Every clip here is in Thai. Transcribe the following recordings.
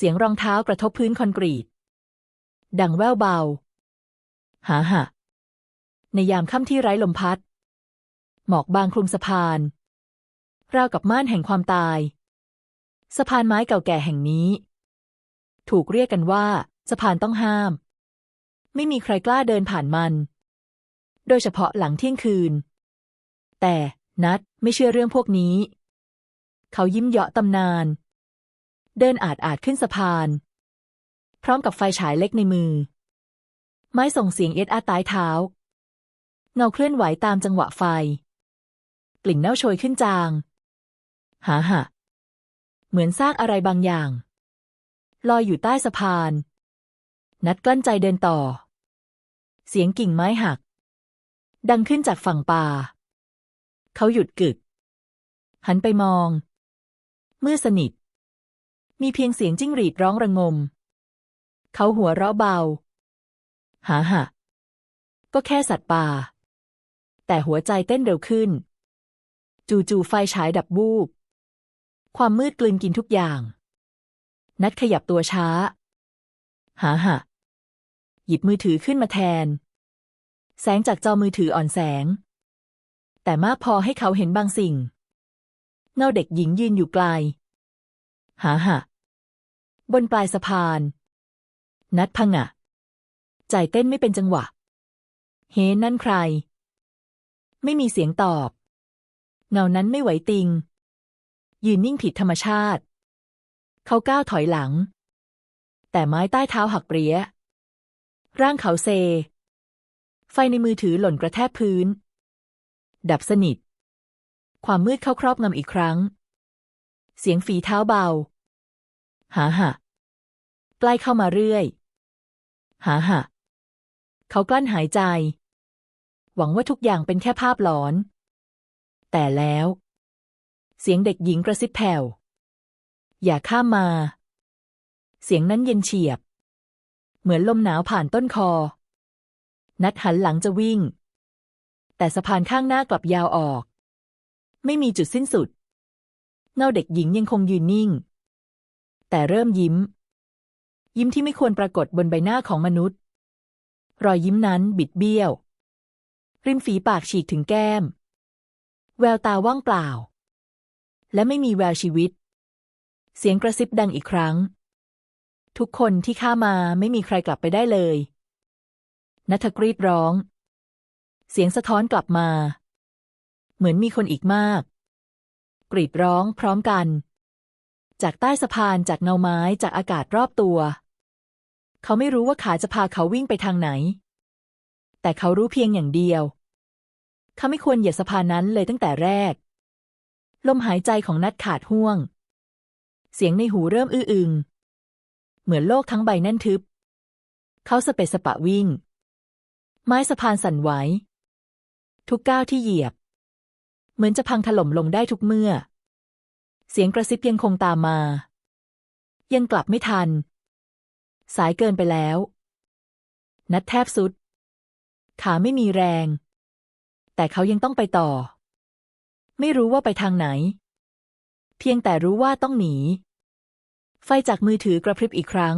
เสียงรองเท้ากระทบพื้นคอนกรีต ดังแว่วเบา หาหะ ในยามค่ำที่ไร้ลมพัด หมอกบางคลุมสะพาน ราวกับม่านแห่งความตาย สะพานไม้เก่าแก่แห่งนี้ ถูกเรียกกันว่า สะพานต้องห้าม ไม่มีใครกล้าเดินผ่านมัน โดยเฉพาะหลังเที่ยงคืน แต่นัดไม่เชื่อเรื่องพวกนี้ เขายิ้มเยาะตำนาน เดินอาดอาดขึ้นสะพาน พร้อมกับไฟฉายเล็กในมือ ไม้ส่งเสียงเอ็ดอาใต้เท้า เงาเคลื่อนไหวตามจังหวะไฟ กลิ่นเน่าโชยขึ้นจาง หาหะเหมือนซากอะไรบางอย่าง ลอยอยู่ใต้สะพาน นัดกลั้นใจเดินต่อ เสียงกิ่งไม้หัก ดังขึ้นจากฝั่งป่า เขาหยุดกึก หันไปมอง มืดสนิท มีเพียงเสียงจิ้งหรีดร้องระงม เขาหัวเราะเบา หาหะก็แค่สัตว์ป่า แต่หัวใจเต้นเร็วขึ้น จู่ๆไฟฉายดับวูบ ความมืดกลืนกินทุกอย่าง นัดขยับตัวช้า หาหะหยิบมือถือขึ้นมาแทน แสงจากจอมือถืออ่อนแสง แต่มากพอให้เขาเห็นบางสิ่ง เงาเด็กหญิงยืนอยู่ไกล หาหะ บนปลายสะพาน นัดพังะใจเต้นไม่เป็นจังหวะ เฮนั่นใคร ไม่มีเสียงตอบ เงานั้นไม่ไหวติง ยืนนิ่งผิดธรรมชาติ เขาก้าวถอยหลัง แต่ไม้ใต้เท้าหักเปรี้ย ร่างเขาเซ ไฟในมือถือหล่นกระแทกพื้น ดับสนิท ความมืดเข้าครอบงำอีกครั้ง เสียงฝีเท้าเบา หาหะใกล้เข้ามาเรื่อย หาหะเขากลั้นหายใจ หวังว่าทุกอย่างเป็นแค่ภาพหลอน แต่แล้ว เสียงเด็กหญิงกระซิบแผ่ว อย่าข้ามมา เสียงนั้นเย็นเฉียบ เหมือนลมหนาวผ่านต้นคอ นัดหันหลังจะวิ่ง แต่สะพานข้างหน้ากลับยาวออก ไม่มีจุดสิ้นสุด เงาเด็กหญิงยังคงยืนนิ่ง แต่เริ่มยิ้ม ยิ้มที่ไม่ควรปรากฏบนใบหน้าของมนุษย์ รอยยิ้มนั้นบิดเบี้ยว ริมฝีปากฉีกถึงแก้ม แววตาว่างเปล่า และไม่มีแววชีวิต เสียงกระซิบดังอีกครั้ง ทุกคนที่ข้ามาไม่มีใครกลับไปได้เลยนัทกรีดร้อง เสียงสะท้อนกลับมา เหมือนมีคนอีกมาก กรีดร้องพร้อมกัน จากใต้สะพานจากเงาไม้จากอากาศรอบตัว เขาไม่รู้ว่าขาจะพาเขาวิ่งไปทางไหน แต่เขารู้เพียงอย่างเดียวเขาไม่ควรเหยียบสะพานนั้นเลยตั้งแต่แรก ลมหายใจของนัดขาดห่วง เสียงในหูเริ่มอื้ออึง เหมือนโลกทั้งใบแน่นทึบ เขาสเปะสปะวิ่ง ไม้สะพานสั่นไหวทุกก้าวที่เหยียบ เหมือนจะพังถล่มลงได้ทุกเมื่อ เสียงกระซิบยังคงตามมา ยังกลับไม่ทัน สายเกินไปแล้ว นัดแทบสุด ขาไม่มีแรง แต่เขายังต้องไปต่อ ไม่รู้ว่าไปทางไหน เพียงแต่รู้ว่าต้องหนี ไฟจากมือถือกระพริบอีกครั้ง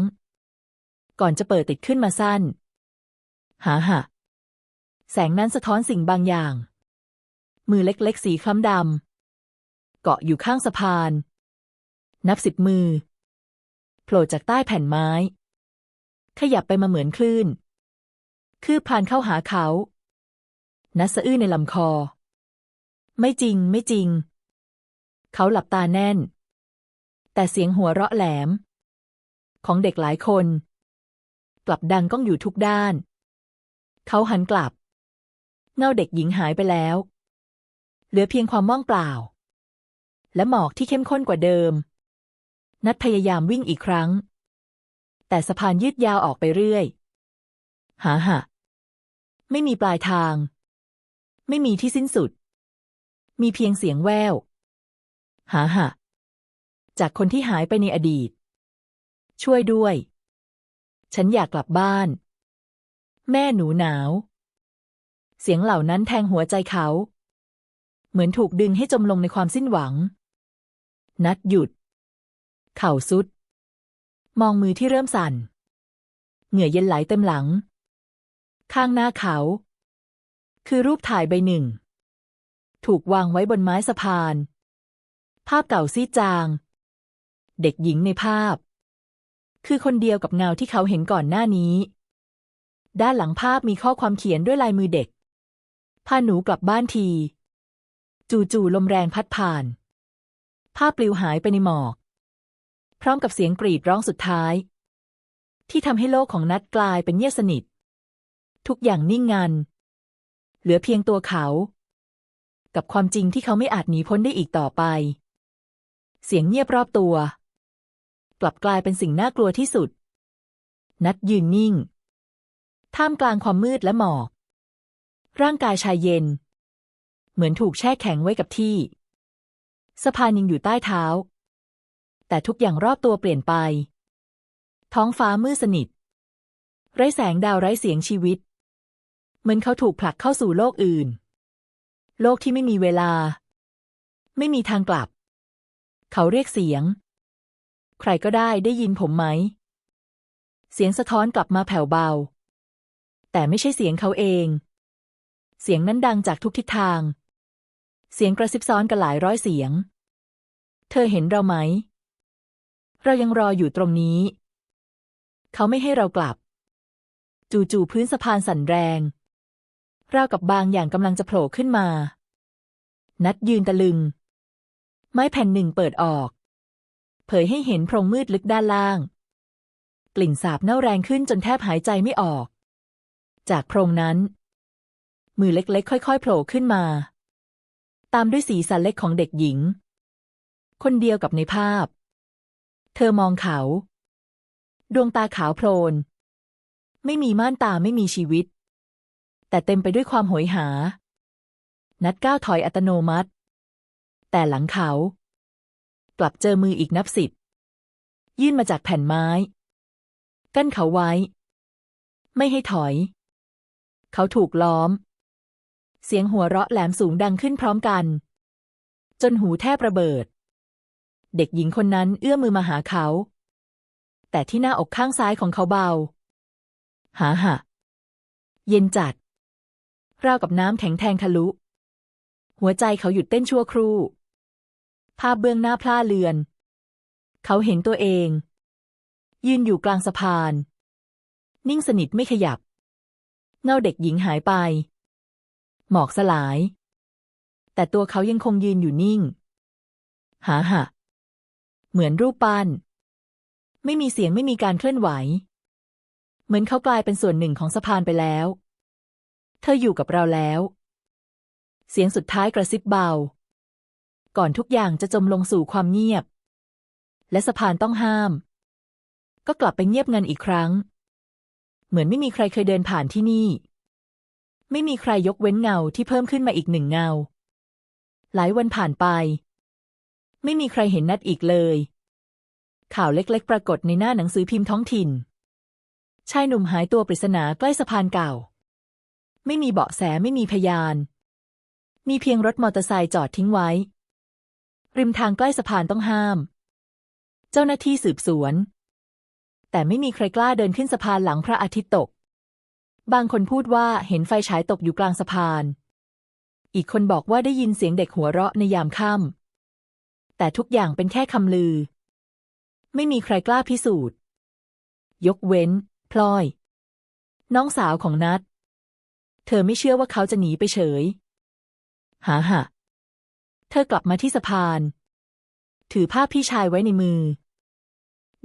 ก่อนจะเปิดติดขึ้นมาสั้น หาหะแสงนั้นสะท้อนสิ่งบางอย่าง มือเล็กๆ สีคล้ำดำ เกาะอยู่ข้างสะพาน นับสิบมือ โผล่จากใต้แผ่นไม้ ขยับไปมาเหมือนคลื่น คืบผ่านเข้าหาเขา นัสะอื้อในลำคอ ไม่จริงไม่จริง เขาหลับตาแน่น แต่เสียงหัวเราะแหลม ของเด็กหลายคน กลับดังก้องอยู่ทุกด้าน เขาหันกลับ เงาเด็กหญิงหายไปแล้ว เหลือเพียงความว่างเปล่า และหมอกที่เข้มข้นกว่าเดิม นัดพยายามวิ่งอีกครั้ง แต่สะพานยืดยาวออกไปเรื่อย หาหะ ไม่มีปลายทาง ไม่มีที่สิ้นสุด มีเพียงเสียงแวว หาหะ จากคนที่หายไปในอดีต ช่วยด้วย ฉันอยากกลับบ้าน แม่หนูหนาว เสียงเหล่านั้นแทงหัวใจเขา เหมือนถูกดึงให้จมลงในความสิ้นหวัง นัดหยุด เข่าสุด มองมือที่เริ่มสั่น เหงื่อเย็นไหลเต็มหลัง ข้างหน้าเขา คือรูปถ่ายใบหนึ่ง ถูกวางไว้บนไม้สะพาน ภาพเก่าซีดจาง เด็กหญิงในภาพ คือคนเดียวกับเงาที่เขาเห็นก่อนหน้านี้ ด้านหลังภาพมีข้อความเขียนด้วยลายมือเด็กพาหนูกลับบ้านที จู่ๆลมแรงพัดผ่าน ภาพปลิวหายไปในหมอก พร้อมกับเสียงกรีดร้องสุดท้าย ที่ทำให้โลกของนัดกลายเป็นเงียบสนิท ทุกอย่างนิ่งงัน เหลือเพียงตัวเขา กับความจริงที่เขาไม่อาจหนีพ้นได้อีกต่อไป เสียงเงียบรอบตัว กลับกลายเป็นสิ่งน่ากลัวที่สุด นัดยืนนิ่ง ท่ามกลางความมืดและหมอก ร่างกายชายเย็น เหมือนถูกแช่แข็งไว้กับที่ สะพานยังอยู่ใต้เท้า แต่ทุกอย่างรอบตัวเปลี่ยนไป ท้องฟ้ามืดสนิท ไร้แสงดาวไร้เสียงชีวิต เหมือนเขาถูกผลักเข้าสู่โลกอื่น โลกที่ไม่มีเวลา ไม่มีทางกลับ เขาเรียกเสียง ใครก็ได้ได้ยินผมไหม เสียงสะท้อนกลับมาแผ่วเบา แต่ไม่ใช่เสียงเขาเองเสียงนั้นดังจากทุกทิศทาง เสียงกระซิบซ้อนกันหลายร้อยเสียง เธอเห็นเราไหม เรายังรออยู่ตรงนี้ เขาไม่ให้เรากลับ จู่ๆพื้นสะพานสั่นแรง ราวกับบางอย่างกำลังจะโผล่ขึ้นมา นัดยืนตะลึง ไม้แผ่นหนึ่งเปิดออก เผยให้เห็นโพรงมืดลึกด้านล่าง กลิ่นสาบเน่าแรงขึ้นจนแทบหายใจไม่ออก จากโพรงนั้น มือเล็กๆ ค่อย ๆ โผล่ขึ้นมา ตามด้วยสีสันเล็กของเด็กหญิง คนเดียวกับในภาพ เธอมองเขา ดวงตาขาวโพลน ไม่มีม่านตาไม่มีชีวิต แต่เต็มไปด้วยความโหยหา นัดก้าวถอยอัตโนมัติ แต่หลังเขา กลับเจอมืออีกนับสิบ ยื่นมาจากแผ่นไม้ กั้นเขาไว้ ไม่ให้ถอย เขาถูกล้อม เสียงหัวเราะแหลมสูงดังขึ้นพร้อมกัน จนหูแทบระเบิด เด็กหญิงคนนั้นเอื้อมมือมาหาเขา แต่ที่หน้าอกข้างซ้ายของเขาเบา หาหะเย็นจัด ราวกับน้ำแข็งแทงทะลุ หัวใจเขาหยุดเต้นชั่วครู่ ภาพเบื้องหน้าพล่าเลือน เขาเห็นตัวเอง ยืนอยู่กลางสะพาน นิ่งสนิทไม่ขยับ เงาเด็กหญิงหายไป หมอกสลาย แต่ตัวเขายังคงยืนอยู่นิ่ง หาหะ เหมือนรูปปั้น ไม่มีเสียงไม่มีการเคลื่อนไหว เหมือนเขากลายเป็นส่วนหนึ่งของสะพานไปแล้ว เธออยู่กับเราแล้ว เสียงสุดท้ายกระซิบเบา ก่อนทุกอย่างจะจมลงสู่ความเงียบ และสะพานต้องห้าม ก็กลับไปเงียบงันอีกครั้ง เหมือนไม่มีใครเคยเดินผ่านที่นี่ ไม่มีใครยกเว้นเงาที่เพิ่มขึ้นมาอีกหนึ่งเงา หลายวันผ่านไป ไม่มีใครเห็นนัดอีกเลย ข่าวเล็กๆ ปรากฏในหน้าหนังสือพิมพ์ท้องถิ่น ชายหนุ่มหายตัวปริศนาใกล้สะพานเก่า ไม่มีเบาะแสไม่มีพยาน มีเพียงรถมอเตอร์ไซค์จอดทิ้งไว้ ริมทางใกล้สะพานต้องห้าม เจ้าหน้าที่สืบสวน แต่ไม่มีใครกล้าเดินขึ้นสะพานหลังพระอาทิตย์ตก บางคนพูดว่าเห็นไฟฉายตกอยู่กลางสะพาน อีกคนบอกว่าได้ยินเสียงเด็กหัวเราะในยามค่ำ แต่ทุกอย่างเป็นแค่คำลือ ไม่มีใครกล้าพิสูจน์ ยกเว้น พลอย น้องสาวของนัด เธอไม่เชื่อว่าเขาจะหนีไปเฉย หาหะเธอกลับมาที่สะพาน ถือภาพพี่ชายไว้ในมือ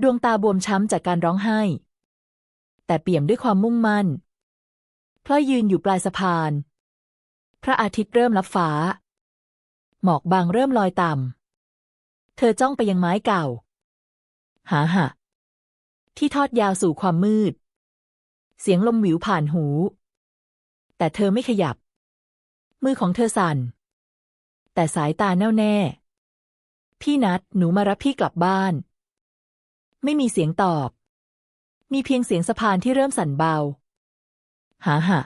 ดวงตาบวมช้ำจากการร้องไห้ แต่เปี่ยมด้วยความมุ่งมั่น พลอยยืนอยู่ปลายสะพาน พระอาทิตย์เริ่มลับฟ้า หมอกบางเริ่มลอยต่ำ เธอจ้องไปยังไม้เก่า หาหะ ที่ทอดยาวสู่ความมืด เสียงลมหวิวผ่านหู แต่เธอไม่ขยับ มือของเธอสั่น แต่สายตาแน่วแน่ พี่นัดหนูมารับพี่กลับบ้าน ไม่มีเสียงตอบ มีเพียงเสียงสะพานที่เริ่มสั่นเบา หาหะ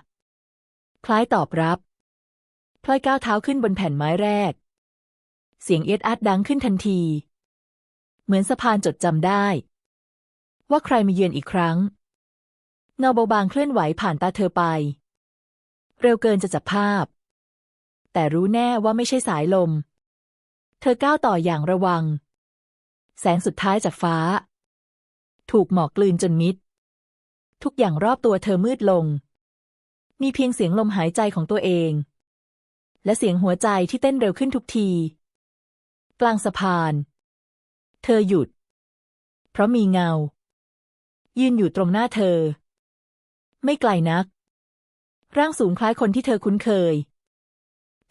คล้ายตอบรับพลอยก้าวเท้าขึ้นบนแผ่นไม้แรก เสียงเอียดอัดดังขึ้นทันที เหมือนสะพานจดจำได้ ว่าใครมาเยือนอีกครั้งเงาเบาบางเคลื่อนไหวผ่านตาเธอไป เร็วเกินจะจับภาพ แต่รู้แน่ว่าไม่ใช่สายลม เธอก้าวต่ออย่างระวัง แสงสุดท้ายจากฟ้า ถูกหมอกกลืนจนมิด ทุกอย่างรอบตัวเธอมืดลง มีเพียงเสียงลมหายใจของตัวเอง และเสียงหัวใจที่เต้นเร็วขึ้นทุกที กลางสะพาน เธอหยุด เพราะมีเงา ยืนอยู่ตรงหน้าเธอ ไม่ไกลนัก ร่างสูงคล้ายคนที่เธอคุ้นเคย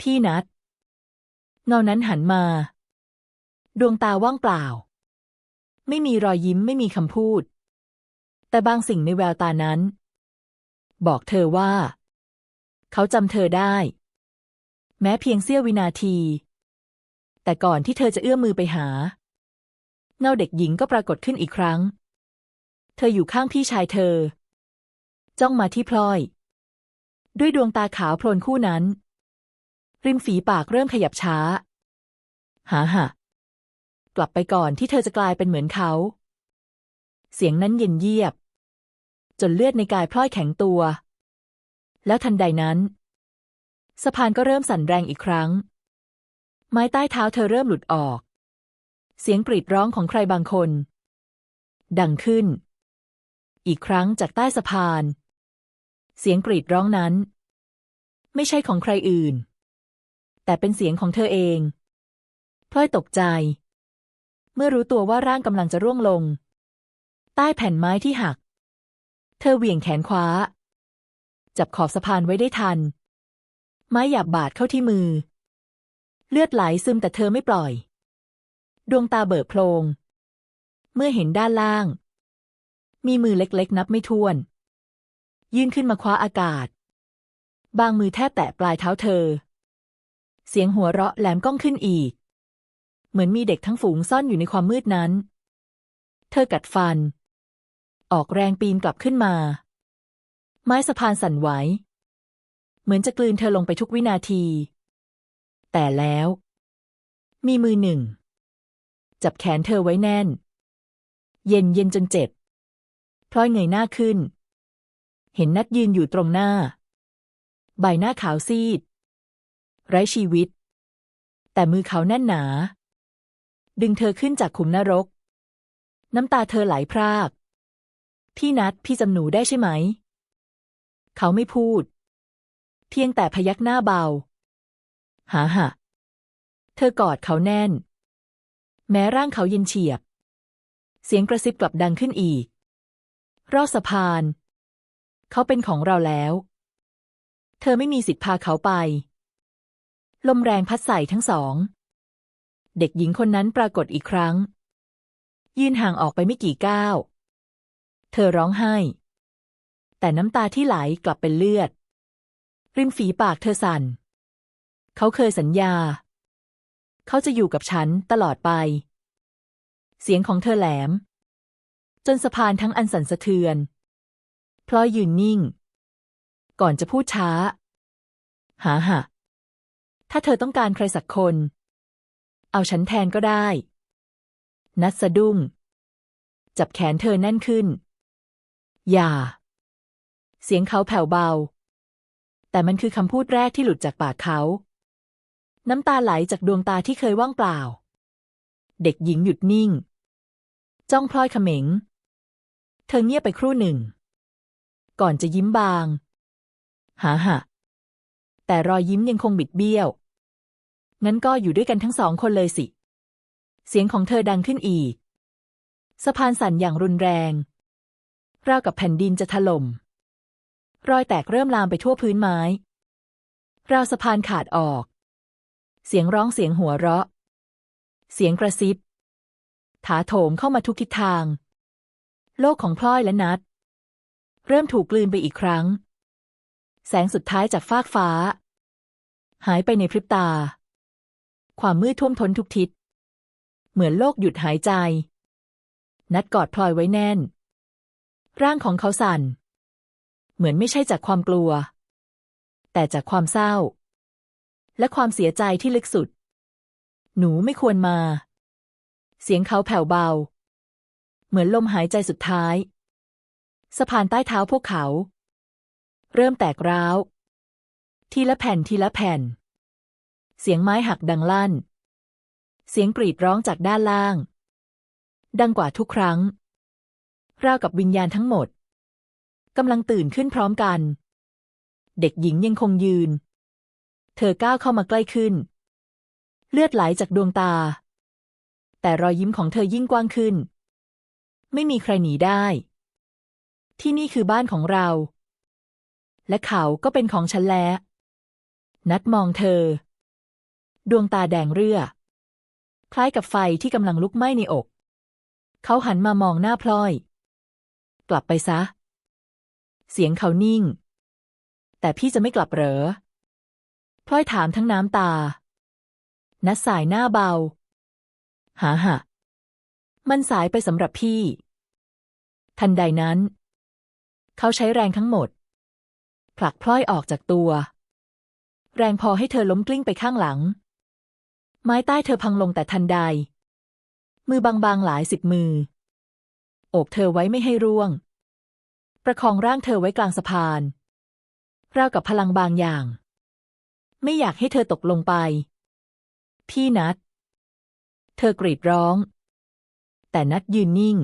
พี่นัดเงานั้นหันมา ดวงตาว่างเปล่า ไม่มีรอยยิ้มไม่มีคำพูด แต่บางสิ่งในแววตานั้น บอกเธอว่า เขาจำเธอได้ แม้เพียงเสี้ยววินาที แต่ก่อนที่เธอจะเอื้อมมือไปหา เงาเด็กหญิงก็ปรากฏขึ้นอีกครั้ง เธออยู่ข้างพี่ชายเธอ จ้องมาที่พลอย ด้วยดวงตาขาวโพลนคู่นั้น ริมฝีปากเริ่มขยับช้า หาหะกลับไปก่อนที่เธอจะกลายเป็นเหมือนเขา เสียงนั้นเย็นเยียบ จนเลือดในกายพลอยแข็งตัว แล้วทันใดนั้นสะพานก็เริ่มสั่นแรงอีกครั้ง ไม้ใต้เท้าเธอเริ่มหลุดออก เสียงกรีดร้องของใครบางคน ดังขึ้น อีกครั้งจากใต้สะพาน เสียงกรีดร้องนั้น ไม่ใช่ของใครอื่น แต่เป็นเสียงของเธอเองพลอยตกใจ เมื่อรู้ตัวว่าร่างกำลังจะร่วงลง ใต้แผ่นไม้ที่หัก เธอเหวี่ยงแขนคว้า จับขอบสะพานไว้ได้ทัน ไม้หยาบบาดเข้าที่มือ เลือดไหลซึมแต่เธอไม่ปล่อย ดวงตาเบิกโพลง เมื่อเห็นด้านล่าง มีมือเล็กๆ นับไม่ถ้วน ยื่นขึ้นมาคว้าอากาศ บางมือแทบแตะปลายเท้าเธอ เสียงหัวเราะแหลมก้องขึ้นอีก เหมือนมีเด็กทั้งฝูงซ่อนอยู่ในความมืดนั้น เธอกัดฟัน ออกแรงปีนกลับขึ้นมา ไม้สะพานสั่นไหว เหมือนจะกลืนเธอลงไปทุกวินาที แต่แล้ว มีมือหนึ่ง จับแขนเธอไว้แน่น เย็นเย็นจนเจ็บ พลอยเงยหน้าขึ้น เห็นนัดยืนอยู่ตรงหน้า ใบหน้าขาวซีด ไร้ชีวิต แต่มือเขาแน่นหนา ดึงเธอขึ้นจากขุมนรก น้ำตาเธอไหลพราก พี่นัดพี่จำหนูได้ใช่ไหม เขาไม่พูด เพียงแต่พยักหน้าเบา หาหะเธอกอดเขาแน่น แม้ร่างเขาเย็นเฉียบ เสียงกระซิบกลับดังขึ้นอีก รอดสะพาน เขาเป็นของเราแล้ว เธอไม่มีสิทธิ์พาเขาไป ลมแรงพัดใส่ทั้งสอง เด็กหญิงคนนั้นปรากฏอีกครั้ง ยืนห่างออกไปไม่กี่ก้าว เธอร้องไห้ แต่น้ำตาที่ไหลกลับเป็นเลือด ริมฝีปากเธอสั่น เขาเคยสัญญา เขาจะอยู่กับฉันตลอดไป เสียงของเธอแหลม จนสะพานทั้งอันสั่นสะเทือน พลอยยืนนิ่ง ก่อนจะพูดช้า หาหะถ้าเธอต้องการใครสักคน เอาฉันแทนก็ได้ นัดสะดุ้ง จับแขนเธอแน่นขึ้น อย่า เสียงเขาแผ่วเบา แต่มันคือคำพูดแรกที่หลุดจากปากเขา น้ำตาไหลจากดวงตาที่เคยว่างเปล่า เด็กหญิงหยุดนิ่ง จ้องพลอยเขม็ง เธอเงียบไปครู่หนึ่ง ก่อนจะยิ้มบาง หาหะแต่รอยยิ้มยังคงบิดเบี้ยว งั้นก็อยู่ด้วยกันทั้งสองคนเลยสิ เสียงของเธอดังขึ้นอีก สะพานสั่นอย่างรุนแรง ราวกับแผ่นดินจะถล่ม รอยแตกเริ่มลามไปทั่วพื้นไม้ ราวสะพานขาดออก เสียงร้องเสียงหัวเราะ เสียงกระซิบ ถาโถมเข้ามาทุกทิศทาง โลกของพลอยและนัด เริ่มถูกกลืนไปอีกครั้ง แสงสุดท้ายจากฟากฟ้า หายไปในพริบตา ความมืดท่วมท้นทุกทิศ เหมือนโลกหยุดหายใจ นัดกอดพลอยไว้แน่น ร่างของเขาสั่น เหมือนไม่ใช่จากความกลัว แต่จากความเศร้า และความเสียใจที่ลึกสุด หนูไม่ควรมา เสียงเขาแผ่วเบา เหมือนลมหายใจสุดท้าย สะพานใต้เท้าพวกเขา เริ่มแตกร้าว ทีละแผ่นทีละแผ่น เสียงไม้หักดังลั่น เสียงกรีดร้องจากด้านล่าง ดังกว่าทุกครั้งราวกับวิญญาณทั้งหมด กำลังตื่นขึ้นพร้อมกัน เด็กหญิงยังคงยืน เธอก้าวเข้ามาใกล้ขึ้น เลือดไหลจากดวงตา แต่รอยยิ้มของเธอยิ่งกว้างขึ้น ไม่มีใครหนีได้ ที่นี่คือบ้านของเรา และเขาก็เป็นของฉันแล้ว นัดมองเธอ ดวงตาแดงเรื่อ คล้ายกับไฟที่กำลังลุกไหม้ในอก เขาหันมามองหน้าพลอย กลับไปซะ เสียงเขานิ่ง แต่พี่จะไม่กลับเหรอพลอยถามทั้งน้ำตา นัดสายหน้าเบา หาหะ มันสายไปสำหรับพี่ ทันใดนั้น เขาใช้แรงทั้งหมด ผลักพลอยออกจากตัว แรงพอให้เธอล้มกลิ้งไปข้างหลัง ไม้ใต้เธอพังลงแต่ทันใด มือบางๆหลายสิบมือ โอบเธอไว้ไม่ให้ร่วง ประคองร่างเธอไว้กลางสะพานราวกับพลังบางอย่าง ไม่อยากให้เธอตกลงไป พี่นัด เธอกรีดร้อง แต่นัดยืนนิ่ง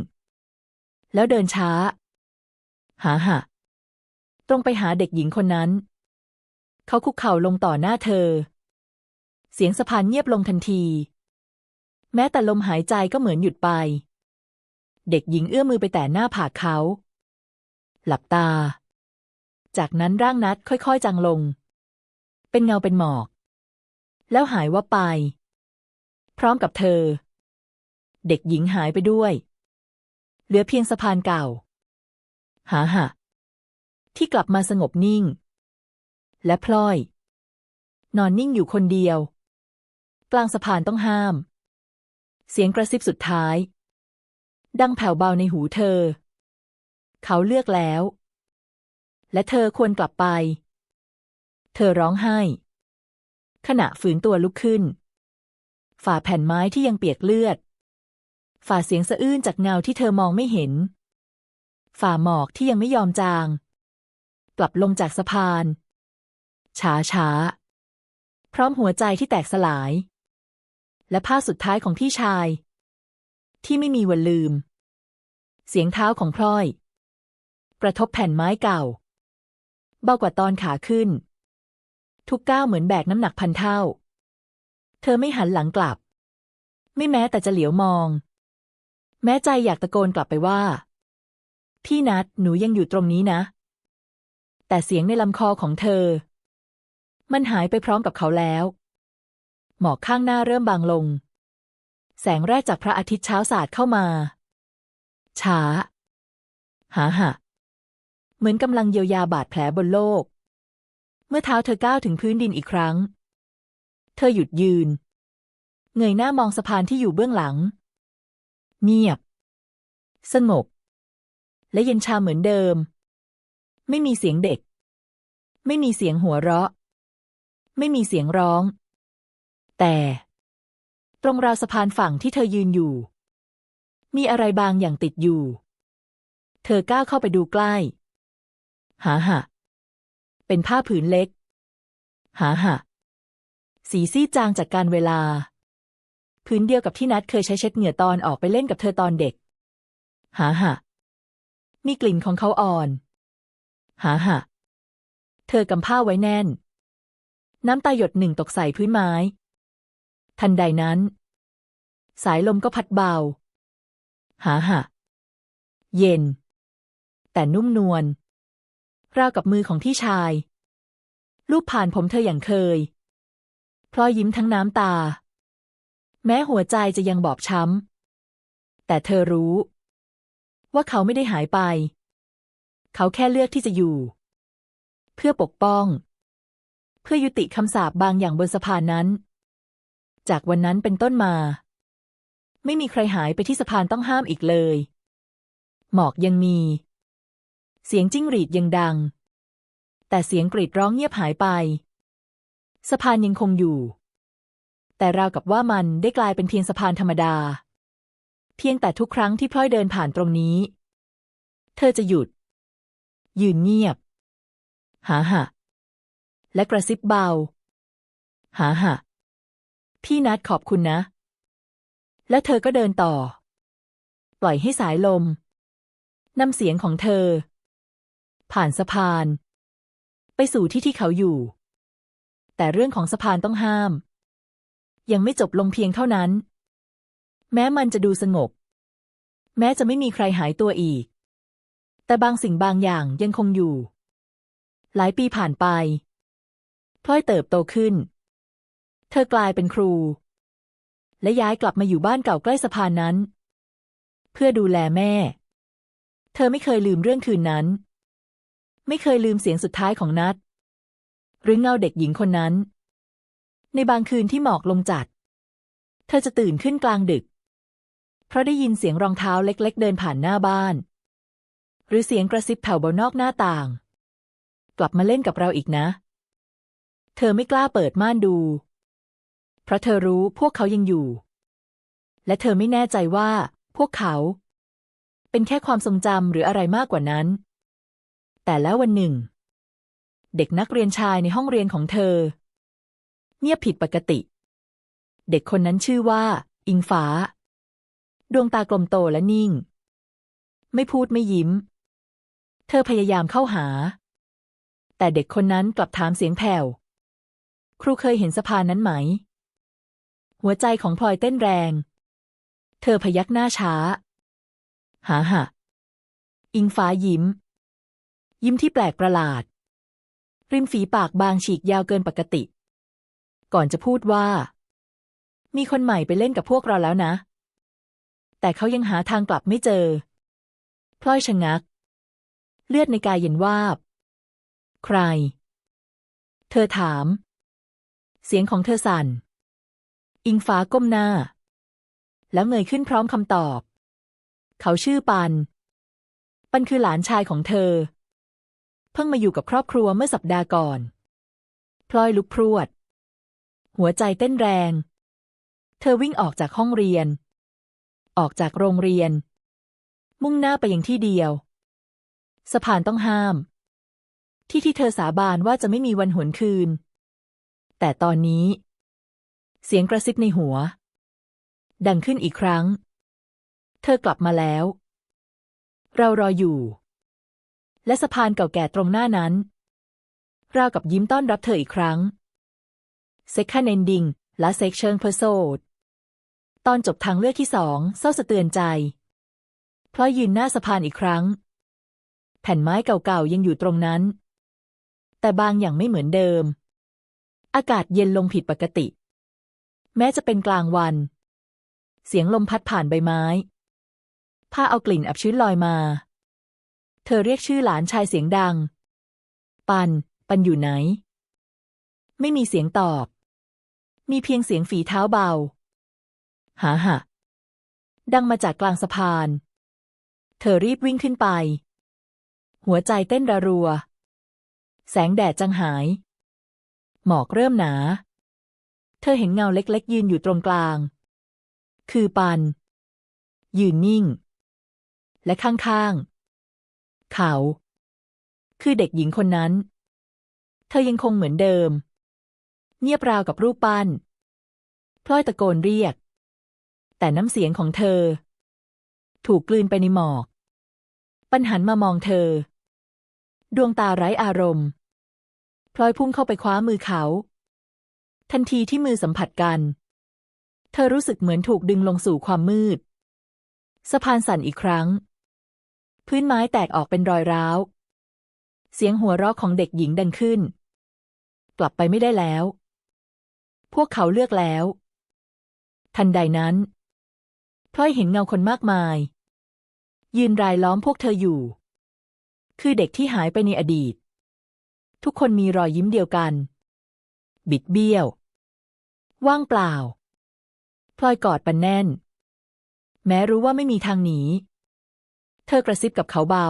แล้วเดินช้า หาหะตรงไปหาเด็กหญิงคนนั้น เขาคุกเข่าลงต่อหน้าเธอ เสียงสะพานเงียบลงทันที แม้แต่ลมหายใจก็เหมือนหยุดไป เด็กหญิงเอื้อมมือไปแต่หน้าผากเขา หลับตา จากนั้นร่างนัดค่อยๆจางลง เป็นเงาเป็นหมอก แล้วหายว่าบไป พร้อมกับเธอ เด็กหญิงหายไปด้วย เหลือเพียงสะพานเก่า หาหะ ที่กลับมาสงบนิ่ง และพลอย นอนนิ่งอยู่คนเดียว กลางสะพานต้องห้าม เสียงกระซิบสุดท้าย ดังแผ่วเบาในหูเธอ เขาเลือกแล้ว และเธอควรกลับไป เธอร้องไห้ ขณะฝืนตัวลุกขึ้น ฝ่าแผ่นไม้ที่ยังเปียกเลือด ฝ่าเสียงสะอื้นจากเงาที่เธอมองไม่เห็น ฝ่าหมอกที่ยังไม่ยอมจาง กลับลงจากสะพาน ช้าช้า พร้อมหัวใจที่แตกสลาย และภาสุดท้ายของพี่ชาย ที่ไม่มีวันลืมเสียงเท้าของพลอย ระทบแผ่นไม้เก่า เบากว่าตอนขาขึ้น ทุกก้าวเหมือนแบกน้ำหนักพันเท่า เธอไม่หันหลังกลับ ไม่แม้แต่จะเหลียวมอง แม้ใจอยากตะโกนกลับไปว่า พี่นัดหนูยังอยู่ตรงนี้นะ แต่เสียงในลำคอของเธอ มันหายไปพร้อมกับเขาแล้ว หมอกข้างหน้าเริ่มบางลง แสงแรกจากพระอาทิตย์เช้าสาดเข้ามาช้าหาหะ เหมือนกำลังเยียวยาบาดแผลบนโลก เมื่อเท้าเธอก้าวถึงพื้นดินอีกครั้ง เธอหยุดยืน เงยหน้ามองสะพานที่อยู่เบื้องหลัง เงียบ สงบ และเย็นชาเหมือนเดิม ไม่มีเสียงเด็ก ไม่มีเสียงหัวเราะ ไม่มีเสียงร้อง แต่ ตรงราวสะพานฝั่งที่เธอยืนอยู่ มีอะไรบางอย่างติดอยู่ เธอก้าวเข้าไปดูใกล้ หาหะ เป็นผ้าผืนเล็ก หาหะ สีซีดจางจากการเวลา พื้นเดียวกับที่นัดเคยใช้เช็ดเหงื่อตอนออกไปเล่นกับเธอตอนเด็ก หาหะ มีกลิ่นของเขาอ่อน หาหะ เธอกำผ้าไว้แน่น น้ำตาหยดหนึ่งตกใส่พื้นไม้ ทันใดนั้น สายลมก็พัดเบา หาหะ เย็น แต่นุ่มนวล ราวกับมือของพี่ชาย ลูบผ่านผมเธออย่างเคย พลอยยิ้มทั้งน้ำตา แม้หัวใจจะยังบอบช้ำ แต่เธอรู้ ว่าเขาไม่ได้หายไป เขาแค่เลือกที่จะอยู่ เพื่อปกป้อง เพื่อยุติคำสาปบางอย่างบนสะพานนั้น จากวันนั้นเป็นต้นมา ไม่มีใครหายไปที่สะพานต้องห้ามอีกเลย หมอกยังมี เสียงจิ้งหรีดยังดัง แต่เสียงกรีดร้องเงียบหายไป สะพานยังคงอยู่ แต่ราวกับว่ามันได้กลายเป็นเพียงสะพานธรรมดา เพียงแต่ทุกครั้งที่พลอยเดินผ่านตรงนี้ เธอจะหยุด ยืนเงียบ หาหะ และกระซิบเบา หาหะ พี่นัดขอบคุณนะ แล้วเธอก็เดินต่อ ปล่อยให้สายลมนำเสียงของเธอ ผ่านสะพาน ไปสู่ที่ที่เขาอยู่ แต่เรื่องของสะพานต้องห้าม ยังไม่จบลงเพียงเท่านั้น แม้มันจะดูสงบ แม้จะไม่มีใครหายตัวอีก แต่บางสิ่งบางอย่างยังคงอยู่ หลายปีผ่านไปพลอยเติบโตขึ้น เธอกลายเป็นครู และย้ายกลับมาอยู่บ้านเก่าใกล้สะพานนั้น เพื่อดูแลแม่ เธอไม่เคยลืมเรื่องคืนนั้น ไม่เคยลืมเสียงสุดท้ายของนัด หรือเงาเด็กหญิงคนนั้น ในบางคืนที่หมอกลงจัด เธอจะตื่นขึ้นกลางดึก เพราะได้ยินเสียงรองเท้าเล็ก ๆ เดินผ่านหน้าบ้าน หรือเสียงกระซิบแผ่วเบานอกหน้าต่าง กลับมาเล่นกับเราอีกนะ เธอไม่กล้าเปิดม่านดู เพราะเธอรู้พวกเขายังอยู่ และเธอไม่แน่ใจว่าพวกเขา เป็นแค่ความทรงจำหรืออะไรมากกว่านั้น แต่แล้ววันหนึ่ง เด็กนักเรียนชายในห้องเรียนของเธอ เงียบผิดปกติ เด็กคนนั้นชื่อว่า อิงฟ้า ดวงตากลมโตและนิ่ง ไม่พูดไม่ยิ้ม เธอพยายามเข้าหา แต่เด็กคนนั้นกลับถามเสียงแผ่ว ครูเคยเห็นสะพานนั้นไหม หัวใจของพลอยเต้นแรง เธอพยักหน้าช้า หาหะอิงฟ้ายิ้ม ยิ้มที่แปลกประหลาด ริมฝีปากบางฉีกยาวเกินปกติ ก่อนจะพูดว่า มีคนใหม่ไปเล่นกับพวกเราแล้วนะ แต่เขายังหาทางกลับไม่เจอ พลอยชะงัก เลือดในกายเย็นวาบ ใคร เธอถาม เสียงของเธอสั่น อิงฟ้าก้มหน้า แล้วเงยขึ้นพร้อมคำตอบ เขาชื่อปันปันคือหลานชายของเธอ เพิ่งมาอยู่กับครอบครัวเมื่อสัปดาห์ก่อน พลอยลุกพรวด หัวใจเต้นแรง เธอวิ่งออกจากห้องเรียน ออกจากโรงเรียน มุ่งหน้าไปยังที่เดียว สะพานต้องห้าม ที่ที่เธอสาบานว่าจะไม่มีวันหวนคืน แต่ตอนนี้ เสียงกระซิบในหัว ดังขึ้นอีกครั้ง เธอกลับมาแล้ว เรารออยู่ และสะพานเก่าแก่ตรงหน้านั้น ราวกับยิ้มต้อนรับเธออีกครั้ง Second Ending และ Section p e r s o d ตอนจบทางเลือกที่สองเศร้าสะเตือนใจ เพราะยืนหน้าสะพานอีกครั้ง แผ่นไม้เก่าๆยังอยู่ตรงนั้น แต่บางอย่างไม่เหมือนเดิม อากาศเย็นลงผิดปกติ แม้จะเป็นกลางวัน เสียงลมพัดผ่านใบไม้ ผ้าเอากลิ่นอับชื้นลอยมา เธอเรียกชื่อหลานชายเสียงดัง ปัน ปันอยู่ไหน ไม่มีเสียงตอบ มีเพียงเสียงฝีเท้าเบา หาหะดังมาจากกลางสะพาน เธอรีบวิ่งขึ้นไป หัวใจเต้นระรัว แสงแดดจังหาย หมอกเริ่มหนา เธอเห็นเงาเล็กๆ ยืนอยู่ตรงกลาง คือปัน ยืนนิ่ง และข้างๆ เขา คือเด็กหญิงคนนั้น เธอยังคงเหมือนเดิม เงียบราวกับรูปปั้นพลอยตะโกนเรียก แต่น้ำเสียงของเธอ ถูกกลืนไปในหมอก ปันหันมามองเธอ ดวงตาไร้อารมณ์พลอยพุ่งเข้าไปคว้ามือเขา ทันทีที่มือสัมผัสกัน เธอรู้สึกเหมือนถูกดึงลงสู่ความมืด สะพานสั่นอีกครั้ง พื้นไม้แตกออกเป็นรอยร้าว เสียงหัวเราะของเด็กหญิงดังขึ้น กลับไปไม่ได้แล้ว พวกเขาเลือกแล้ว ทันใดนั้นพลอยเห็นเงาคนมากมาย ยืนรายล้อมพวกเธออยู่ คือเด็กที่หายไปในอดีต ทุกคนมีรอยยิ้มเดียวกัน บิดเบี้ยว ว่างเปล่าพลอยกอดปันแน่น แม้รู้ว่าไม่มีทางหนี เธอกระซิบกับเขาเบา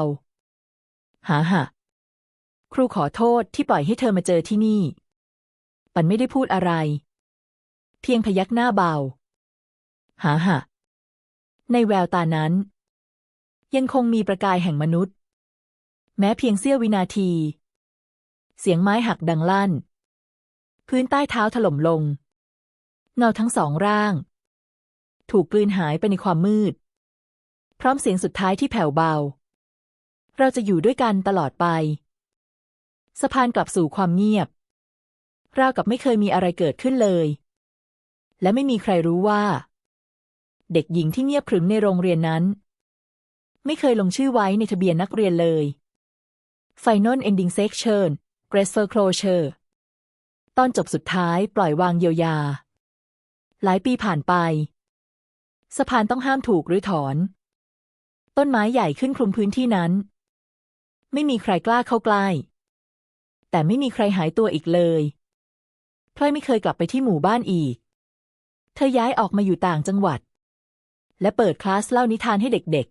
หาหะครูขอโทษที่ปล่อยให้เธอมาเจอที่นี่ ปันไม่ได้พูดอะไร เพียงพยักหน้าเบาหาหะในแววตานั้น ยังคงมีประกายแห่งมนุษย์ แม้เพียงเสี้ยววินาที เสียงไม้หักดังลั่น พื้นใต้เท้าถล่มลง เงาทั้งสองร่าง ถูกกลืนหายไปในความมืด ร้อมเสียงสุดท้ายที่แผ่วเบา เราจะอยู่ด้วยกันตลอดไป สะพานกลับสู่ความเงียบ ราวกับไม่เคยมีอะไรเกิดขึ้นเลย และไม่มีใครรู้ว่า เด็กหญิงที่เงียบขรึมในโรงเรียนนั้น ไม่เคยลงชื่อไว้ในทะเบียนนักเรียนเลย Final Ending Section Graceful Closure ตอนจบสุดท้ายปล่อยวางเยียวยา หลายปีผ่านไป สะพานต้องห้ามถูกหรือถอน ต้นไม้ใหญ่ขึ้นคลุมพื้นที่นั้น ไม่มีใครกล้าเข้าใกล้ แต่ไม่มีใครหายตัวอีกเลยพลอยไม่เคยกลับไปที่หมู่บ้านอีก เธอย้ายออกมาอยู่ต่างจังหวัด และเปิดคลาสเล่านิทานให้เด็ก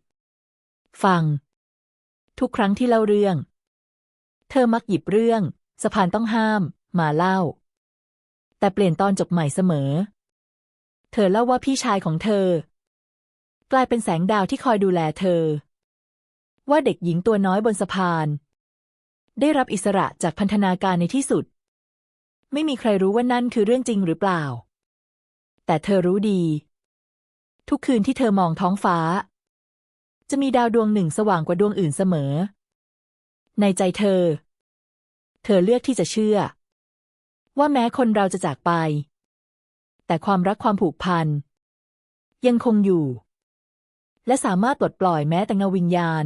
ๆ ฟัง ทุกครั้งที่เล่าเรื่อง เธอมักหยิบเรื่อง สะพานต้องห้าม มาเล่า แต่เปลี่ยนตอนจบใหม่เสมอ เธอเล่าว่าพี่ชายของเธอ กลายเป็นแสงดาวที่คอยดูแลเธอ ว่าเด็กหญิงตัวน้อยบนสะพาน ได้รับอิสระจากพันธนาการในที่สุด ไม่มีใครรู้ว่านั่นคือเรื่องจริงหรือเปล่า แต่เธอรู้ดี ทุกคืนที่เธอมองท้องฟ้า จะมีดาวดวงหนึ่งสว่างกว่าดวงอื่นเสมอ ในใจเธอ เธอเลือกที่จะเชื่อ ว่าแม้คนเราจะจากไป แต่ความรักความผูกพันยังคงอยู่ และสามารถปลดปล่อยแม้แต่เงาวิญญาณ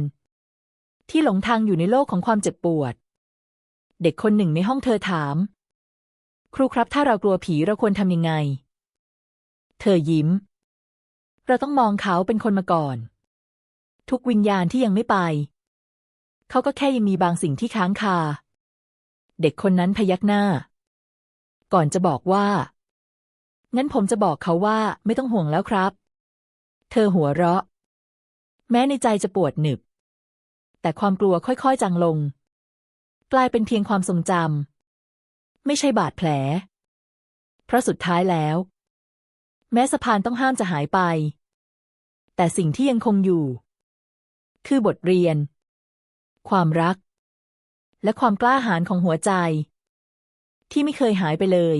ที่หลงทางอยู่ในโลกของความเจ็บปวด เด็กคนหนึ่งในห้องเธอถาม ครูครับถ้าเรากลัวผีเราควรทำยังไง เธอยิ้ม เราต้องมองเขาเป็นคนมาก่อน ทุกวิญญาณที่ยังไม่ไป เขาก็แค่ยังมีบางสิ่งที่ค้างคา เด็กคนนั้นพยักหน้า ก่อนจะบอกว่า งั้นผมจะบอกเขาว่าไม่ต้องห่วงแล้วครับ เธอหัวเราะ แม้ในใจจะปวดหนึบ แต่ความกลัวค่อยๆจางลง กลายเป็นเพียงความทรงจำไม่ใช่บาดแผล เพราะสุดท้ายแล้ว แม้สะพานต้องห้ามจะหายไป แต่สิ่งที่ยังคงอยู่ คือบทเรียน ความรัก และความกล้าหาญของหัวใจ ที่ไม่เคยหายไปเลย